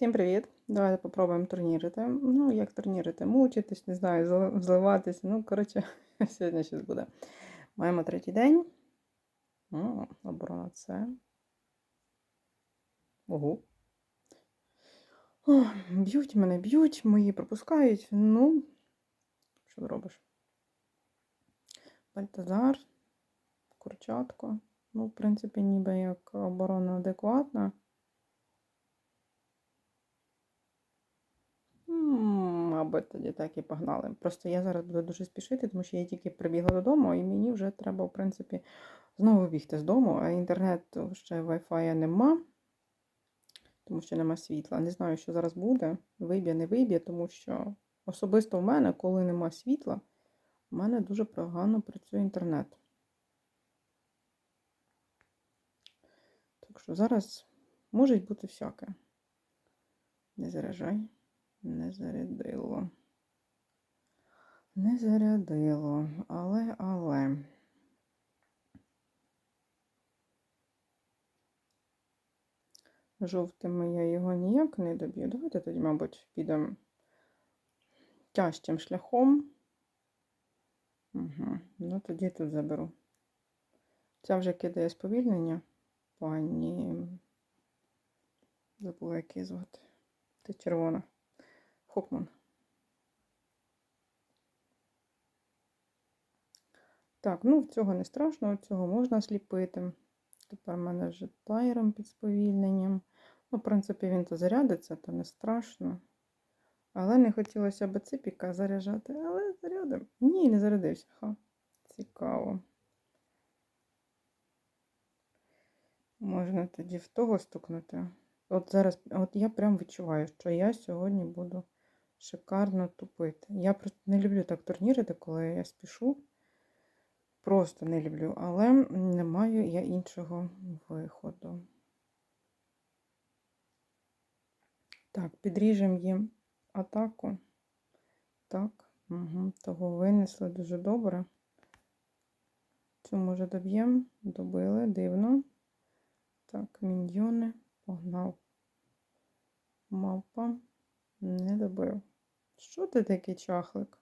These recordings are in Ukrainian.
Всім привіт! Давайте попробуємо турнірити. Ну, як турнірити? Мучитись, не знаю, зли- зливатись. Ну, коротше, сьогодні щось буде. Маємо третій день. О, оборона це. Ого. О, б'ють мене, б'ють, мої пропускають. Ну, що зробиш? Бальтазар, Курчатко. Ну, в принципі, ніби як оборона адекватна. Мабуть, тоді так і погнали. Просто я зараз буду дуже спішити, тому що я тільки прибігла додому, і мені вже треба, в принципі, знову бігти з дому, а інтернету ще Wi-Fi нема, тому що нема світла. Не знаю, що зараз буде. Виб'є, не виб'є, тому що особисто в мене, коли нема світла, в мене дуже погано працює інтернет. Так що зараз може бути всяке. Не заряджай. Не зарядило. Не зарядило. Але, але. Жовтими я його ніяк не доб'ю. Давайте тоді, мабуть, підемо тяжчим шляхом. Угу. Ну, тоді тут заберу. Ця вже кидає сповільнення. Пані. Забула, як її звати. Ти червона. Хокман. Так, ну цього не страшно, цього можна сліпити. Тепер в мене вже тайром під сповільненням. Ну, в принципі, він то зарядиться, то не страшно. Але не хотілося б ципіка заряджати, але зарядив. Ні, не зарядився. Ха. Цікаво. Можна тоді в того стукнути. От зараз, от я прям відчуваю, що я сьогодні буду шикарно тупити. Я просто не люблю так турнірити, коли я спішу. Просто не люблю, але не маю я іншого виходу. Так, підріжемо їм атаку. Так, угу, того винесли дуже добре. Цю може доб'ємо. Добили, дивно. Так, міньйони. Погнав. Мавпа. Не добив. Що ти такий чахлик?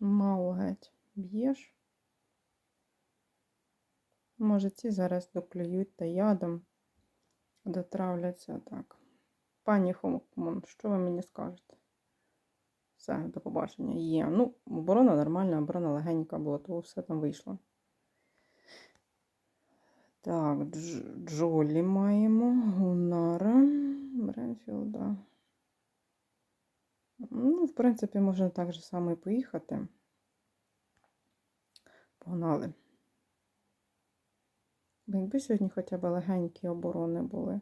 Мало геть. Б'єш? Може, ці зараз доклюють та ядом дотравляться так. Пані Хомон, що ви мені скажете? Все, до побачення. Є. Ну, оборона нормальна, оборона легенька була, то все там вийшло. Так, Дж Джолі маємо, Гунара, Бренфілда. Ну, в принципі, можна так же само і поїхати. Погнали. Якби сьогодні хоча б легенькі оборони були.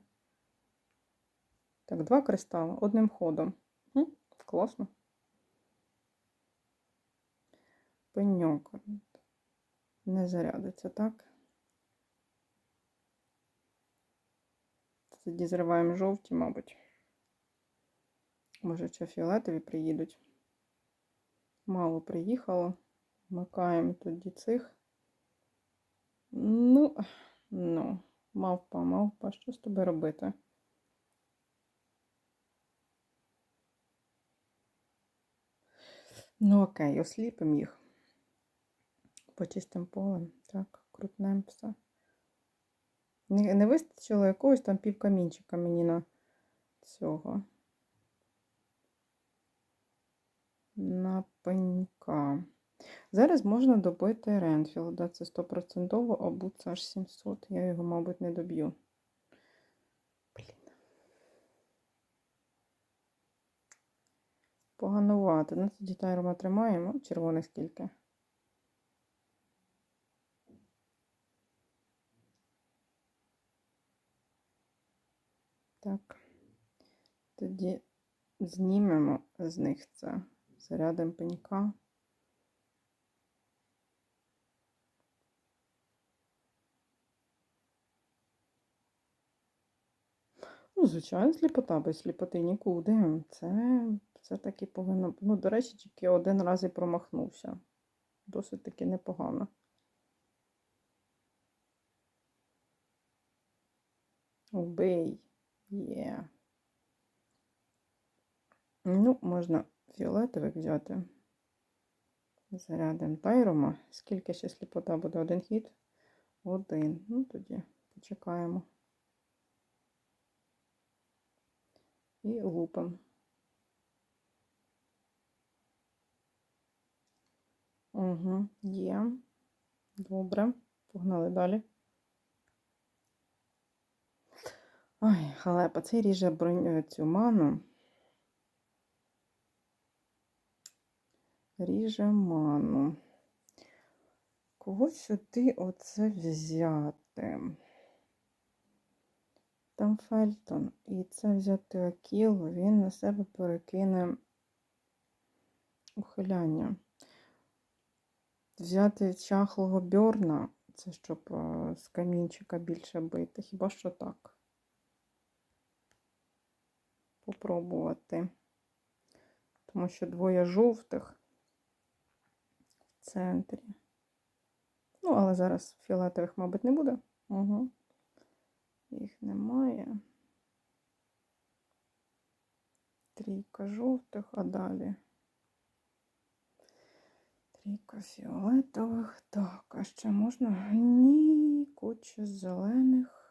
Так, два кристали одним ходом. Хм, класно. Пеньок. Не зарядиться, так? Тоді зриваємо жовті, мабуть. Може, ще фіолетові приїдуть. Мало приїхало. Вмикаємо тоді цих. Ну, ну, мавпа, мавпа, що з тобою робити? Ну, окей, осліпимо їх. Почистим полем. Так, крутнемо все. Не, не вистачило якогось там півкамінчика мені на цього. На пенька. Зараз можна добити Ренфілда. Це 100% або це аж 700. Я його, мабуть, не доб'ю. Блін. Поганувати. Ну, тоді тайрома тримаємо. Червоних скільки. Так. Тоді знімемо з них це. Зарядимо пенька. Ну, звичайно, сліпота без сліпоти нікуди. Це все-таки повинно. Ну, до речі, тільки один раз і промахнувся. Досить таки непогано. Вбий. Є. Ну, можна фіолетовий взяти. Зарядимо тайрома. Скільки ще сліпота буде? Один хід? Один. Ну, тоді почекаємо. І лупимо. Угу, є. Добре. Погнали далі. Ой, халепа, це ріже броню цю ману. Ріже ману. Кого сюди оце взяти? Там Фельтон. І це взяти Акіл, він на себе перекине ухиляння. Взяти чахлого бьорна, це щоб е, з камінчика більше бити. Хіба що так? Попробувати. Тому що двоє жовтих центрі. Ну, але зараз фіолетових, мабуть, не буде. Угу. Їх немає. Трійка жовтих, а далі. Трійка фіолетових. Так, а ще можна? Ні, куча зелених.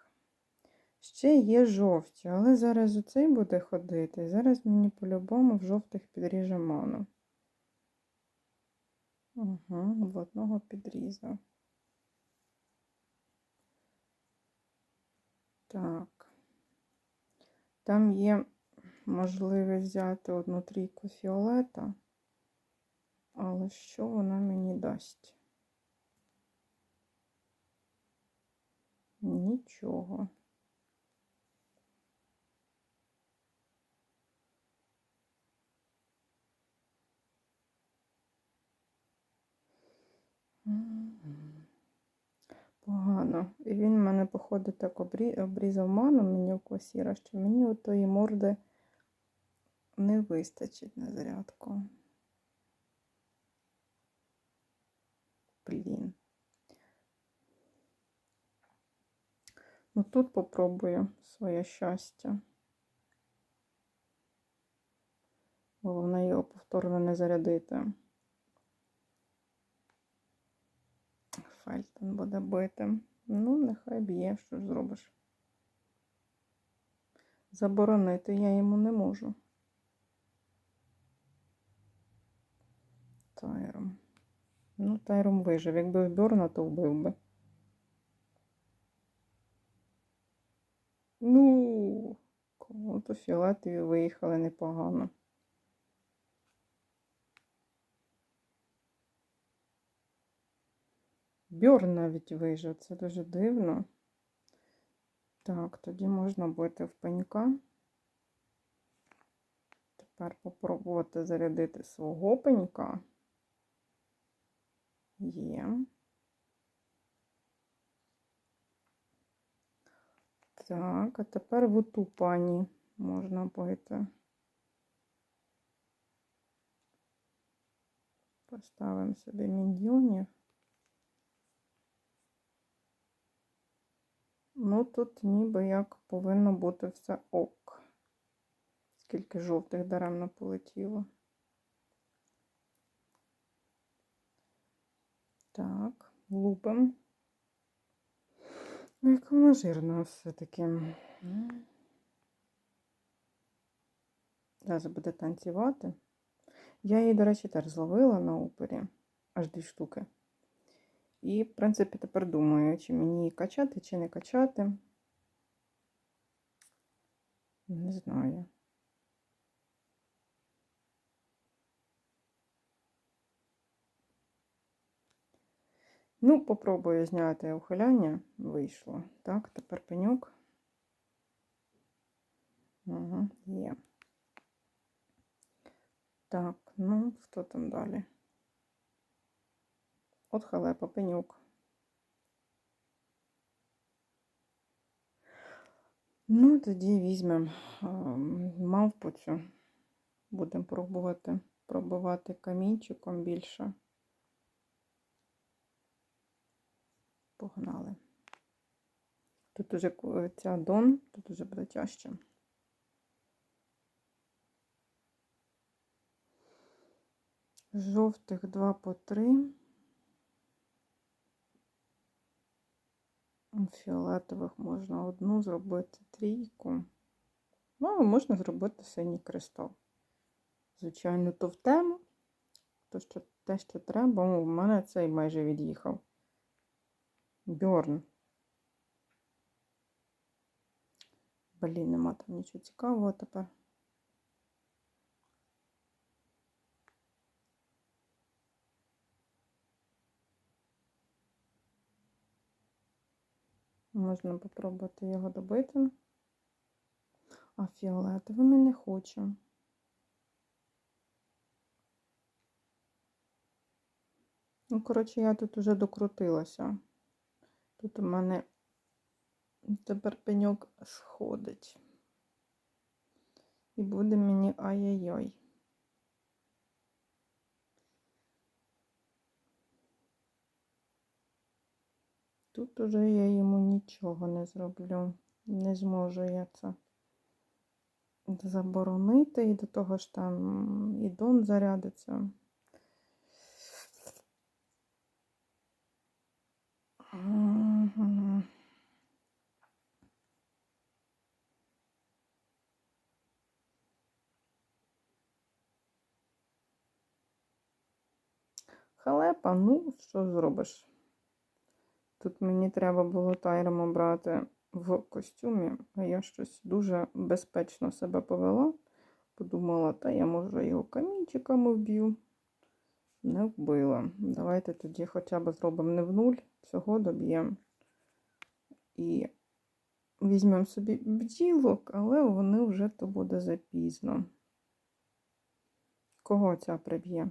Ще є жовті, але зараз оцей буде ходити. Зараз мені по-любому в жовтих підріже ману. Угу, в одного підрізав. Так. Там є можливість взяти одну трійку фіолета, але що вона мені дасть? Нічого. Погано. І він мене, походу, так обрі- обрізав ману мені в косіра, що мені от тої морди не вистачить на зарядку. Блін. Ну тут попробую своє щастя. Головне його повторно не зарядити. Фельтон буде бити. Ну, нехай б'є, що ж зробиш. Заборонити я йому не можу. Тайром. Ну, Тайром вижив. Якби Бьорна, то вбив би. Ну, кому-то фіолетові виїхали непогано. Бьорн навіть вижив, це дуже дивно. Так, тоді можна бити в пенька. Тепер попробувати зарядити свого пенька. Є. Так, а тепер в оту пані можна бити. Поставимо собі міньйонів. Ну, тут ніби як повинно бути все ок. Скільки жовтих даремно полетіло. Так, лупим. Ну, яка вона жирна все-таки. Зараз буде танцювати. Я її, до речі, теж зловила на опері. Аж дві штуки. І, в принципі, тепер думаю, чи мені її качати, чи не качати. Не знаю. Ну, попробую зняти ухиляння. Вийшло. Так, тепер пеньок. Угу, є. Так, ну, хто там далі? От халепа, пенюк. Ну, тоді візьмемо мавпуцю. Будемо пробувати пробувати камінчиком більше. Погнали. Тут уже е, ця дон, тут уже буде тяжче. Жовтих 2 по 3. Фіолетових можна одну зробити трійку. Ну, а можна зробити синій кристал. Звичайно, то в тему. То, що, те, що треба. О, в мене цей майже від'їхав. Бьорн. Блін, нема там нічого цікавого тепер. Можна попробувати його добити. А фіолетовими не хочу. Ну, коротше, я тут уже докрутилася. Тут у мене тепер пеньок сходить. І буде мені ай-яй-яй. Тут уже я йому нічого не зроблю. Не зможу я це заборонити. І до того ж там і дон зарядиться. Халепа, ну, що зробиш? Тут мені треба було тайром брати в костюмі, а я щось дуже безпечно себе повела. Подумала, та я може його камінчиками вб'ю. Не вбила. Давайте тоді хоча б зробимо не в нуль, цього доб'ємо. І візьмемо собі бджілок, але вони вже то буде запізно. Кого ця приб'є?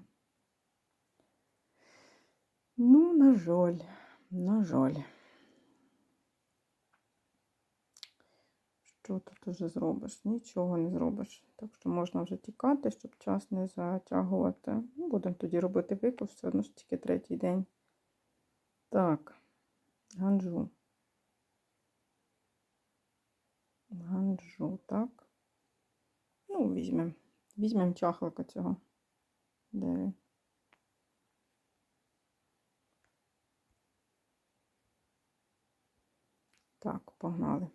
Ну, на жаль, на жаль. Що тут уже зробиш? Нічого не зробиш. Так що можна вже тікати, щоб час не затягувати. Ну, будемо тоді робити викуп, все одно ж тільки третій день. Так, ганджу. Ганджу, так. Ну, візьмемо. Візьмемо чахлика цього. Де? Так, погнали.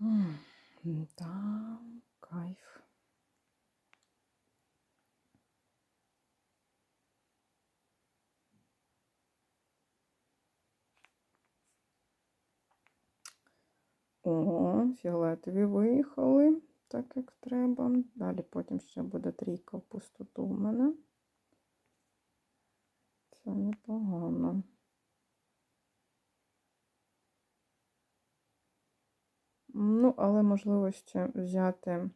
М, кайф. О, фіолетові виїхали, так як треба. Далі потім ще буде трійка в пустоту в мене. Це непогано. Ну, але можливості взяти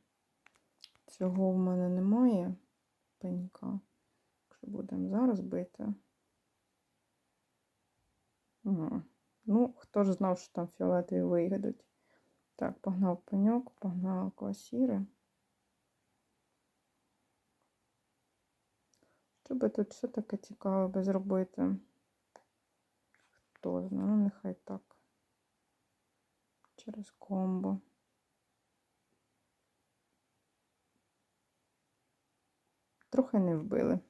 цього в мене немає пенька. Якщо будемо зараз бити. Угу. Ну, хто ж знав, що там фіолетові вигадуть. Так, погнав пеньок, погнав квасіри. Що би тут ще таке цікаве би зробити? Хто знає, ну нехай так. Через комбо. Трохи не вбили.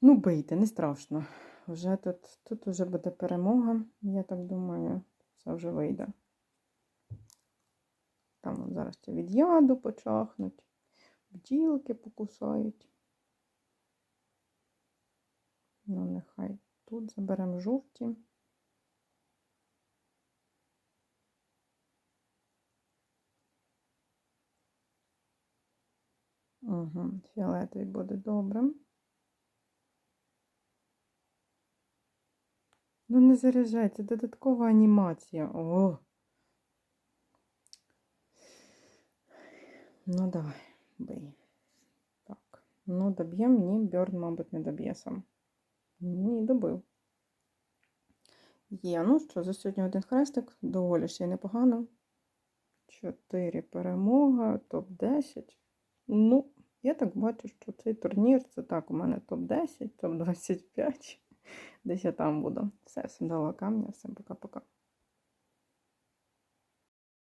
Ну, бийте, не страшно. Вже тут, тут вже буде перемога, я так думаю, це вже вийде. Там зараз це від яду почахнуть, бджілки покусають. Ну, нехай тут заберемо жовті. Угу, фіолетовий буде добре. Ну, не заряджайте, додаткова анімація. О! Ну, давай, бий. Так. Ну, доб'єм, ні, Бьорн, мабуть, не доб'є сам. Ні, добив. Є. Ну що, за сьогодні один хрестик, доволі ще й непогано. Чотири перемога, топ-10. Ну, я так бачу, що цей турнір це так, у мене топ-10, топ-25. Десь я там буду. Все, всім дала камня, всім пока-пока.